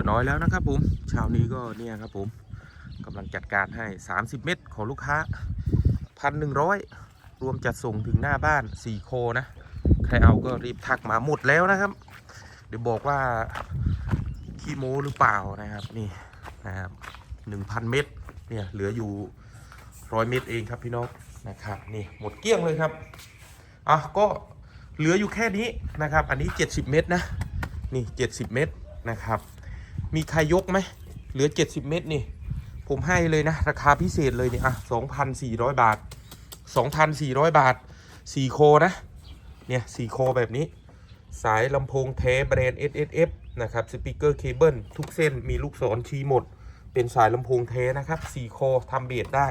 ดือน้อยแล้วนะครับผมเช้านี้ก็เนี่ยครับผมกำลังจัดการให้ 30 เม็ดของลูกค้า 1,100 รวมจัดส่งถึงหน้าบ้าน 4 โคนะ ใครเอาก็รีบทักมาหมดแล้วนะครับ เดี๋ยวบอกว่าขี้โมหรือเปล่านะครับนี่นะครับ1,000 เม็ดเนี่ยเหลืออยู่100เม็ดเองครับพี่น้องนะครับนี่หมดเกลี้ยงเลยครับอะก็เหลืออยู่แค่นี้นะครับ อันนี้ 70 เม็ดนะนี่ 70 เม็ดนะครับ มีใครยกไหมเหลือ 70 เม็ดนี่ ผมให้เลยนะ ราคาพิเศษเลยเนี่ยอะ2,400 บาท 2,400 บาท 4 โคนะ เนี่ย4โคแบบนี้ สายลำโพงเทแบรนด์ SSF นะครับสปีกเกอร์เคเบิลทุกเส้นมีลูกศรชี้หมด เป็นสายลำโพงเทนะครับ 4 โคทำเบสได้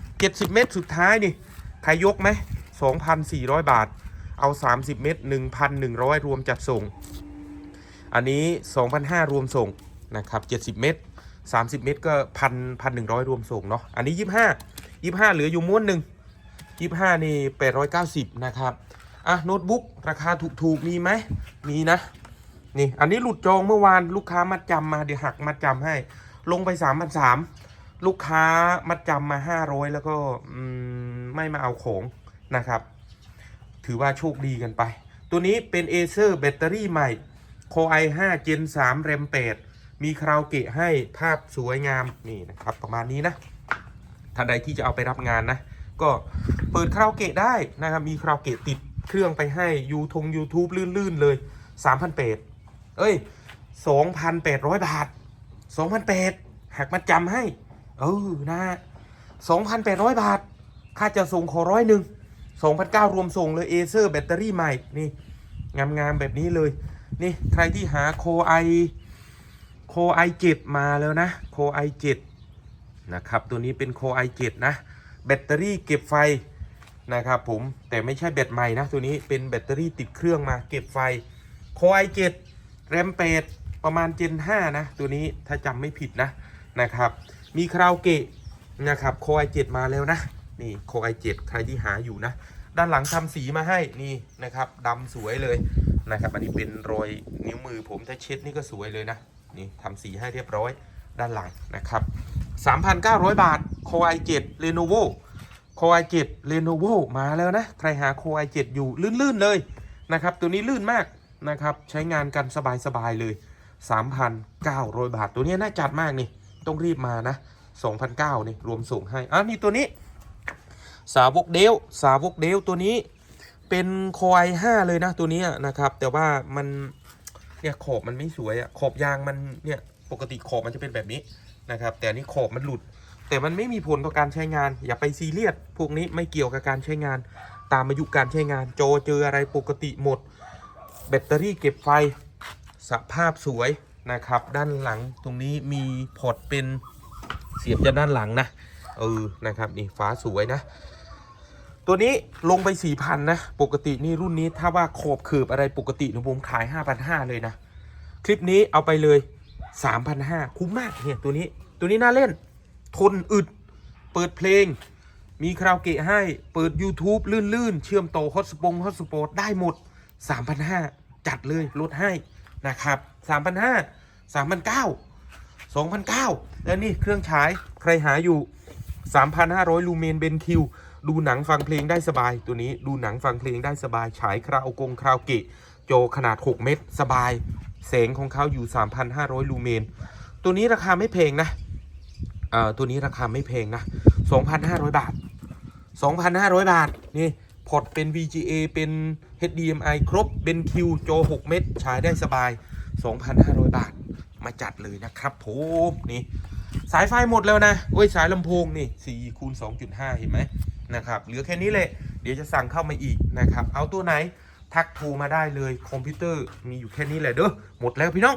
70 เม็ดสุดท้ายนี่ ใครยกไหม 2,400 บาท เอา 30 เม็ด1,100 รวมจัดส่ง อันนี้ 2,500 รวมส่ง นะครับ70เม็ด30เม็ดก็พันพันหนึ่งร้อยรวมส่งเนาะอันนี้25 25เหลืออยู่ม้วนหนึ่ง25นี่890นะครับอะโน้ตบุ๊กราคาถูกๆมีไหมมีนะนี่อันนี้หลุดจองเมื่อวานลูกค้ามัดจำมาเดี๋ยวหักมัดจำให้ ลงไป3,300ลูกค้ามัดจำมา500แล้วก็ไม่มาเอาของนะครับ ถือว่าโชคดีกันไป ตัวนี้เป็น Acer แบตเตอรี่ใหม่ Core i5 Gen 3 RAM 8 มีคราวเกะให้ภาพสวยงามนี่นะครับ ประมาณนี้นะท่านใดที่จะเอาไปรับงานนะ ก็เปิดคราวเกะได้นะครับ มีคราวเกะติดเครื่องไปให้ยูทง YouTube ลื่นๆเลย3,800เอ้ย 2,800 บาท 2,800หักมาจำให้ เออนะ 2,800 บาท ค่าจะส่งขอร้อยหนึ่ง2,900 รวมส่งเลยเอเซอร์แบตเตอรี่ใหม่ นี่ งามๆแบบนี้เลย นี่ ใครที่หาโคไอ โคไอเจ็ดมาแล้วนะโคไอเจ็ดนะครับตัวนี้เป็นโคไอเจ็ดนะแบตเตอรี่เก็บไฟนะครับผมแต่ไม่ใช่แบตใหม่นะตัวนี้เป็นแบตเตอรี่ติดเครื่องมาเก็บไฟโคไอเจ็ดแรมเปดประมาณ Gen 5นะตัวนี้ถ้าจำไม่ผิดนะนะครับมีคราวเกะนะครับโคไอเจ็ดมาแล้วนะนี่โคไอเจ็ดใครที่หาอยู่นะด้านหลังทำสีมาให้นี่นะครับดำสวยเลยนะครับอันนี้เป็นรอยนิ้วมือผมถ้าเช็ดนี่ก็สวยเลยนะ นี่ทำสีให้เรียบร้อยด้านหลังนะครับ 3,900 บาท c o i7 Lenovo c o i7 Lenovo มาแล้วนะ ใครหา c o i7 อยู่ลื่นๆเลยนะครับ ตัวนี้ลื่นมากนะครับ ใช้งานกันสบายๆเลย 3,900 บาท ตัวนี้น่าจัดมากนี่ ต้องรีบมานะ 2,900นี่ รวมส่งให้ อะนี่ตัวนี้ สาวกเดลสาวกเดลตัวนี้เป็นโคไอ5เลยนะตัวนี้นะครับ แต่ว่ามัน เนี่ยขอบมันไม่สวยอะขอบยางมันเนี่ยปกติขอบมันจะเป็นแบบนี้นะครับ แต่นนี้ขอบมันหลุด แต่มันไม่มีผลต่อการใช้งาน อย่าไปซีเรียสพวกนี้ไม่เกี่ยวกับการใช้งาน ตามอายุการใช้งาน โจเจออะไรปกติหมด แบตเตอรี่เก็บไฟสภาพสวยนะครับ ด้านหลังตรงนี้มีพอร์ตเป็นเสียบจากด้านหลังนะเออนะครับนี่ฟ้าสวยนะ ตัวนี้ลงไป 4,000 นะ ปกตินี่รุ่นนี้ถ้าว่าขอบขืบอะไรปกตินี่ยผมขาย 5,500 เลยนะ คลิปนี้เอาไปเลย 3,500 คุ้มมากเนี่ยตัวนี้ตัวนี้น่าเล่น ทนอึด เปิดเพลง มีคาราโอเกะให้ เปิด YouTube ลื่น ๆ เชื่อมต่อฮอตสปงฮอตสปอตได้หมด 3,500 จัดเลยลดให้นะครับ 3,500 3,900 2,900แล้วนี่เครื่องฉายใครหาอยู่ 3,500 ลูเมนเบนคิว ดูหนังฟังเพลงได้สบายตัวนี้ดูหนังฟังเพลงได้สบาย ฉายคราโอเกงคราโอเกะโจขนาด 6 เมตร สบาย แสงของเขาอยู่ 3,500 ลูเมน ตัวนี้ราคาไม่แพงนะเอ่อตัวนี้ราคาไม่แพงนะ 2,500 บาท 2,500 บาท นี่พอร์ตเป็น VGA เป็น HDMI ครบ เป็นคิวโจ6เมตรฉายได้สบาย 2,500 บาท มาจัดเลยนะครับผมนี่ สายไฟหมดแล้วนะ โอ้ย สายลำโพงนี่4คูณ2.5 เห็นไหม นะครับเหลือแค่นี้เลยเดี๋ยวจะสั่งเข้ามาอีกนะครับ เอาตัวไหนทักโทรมาได้เลยคอมพิวเตอร์มีอยู่แค่นี้แหละเด้อหมดแล้วพี่น้อง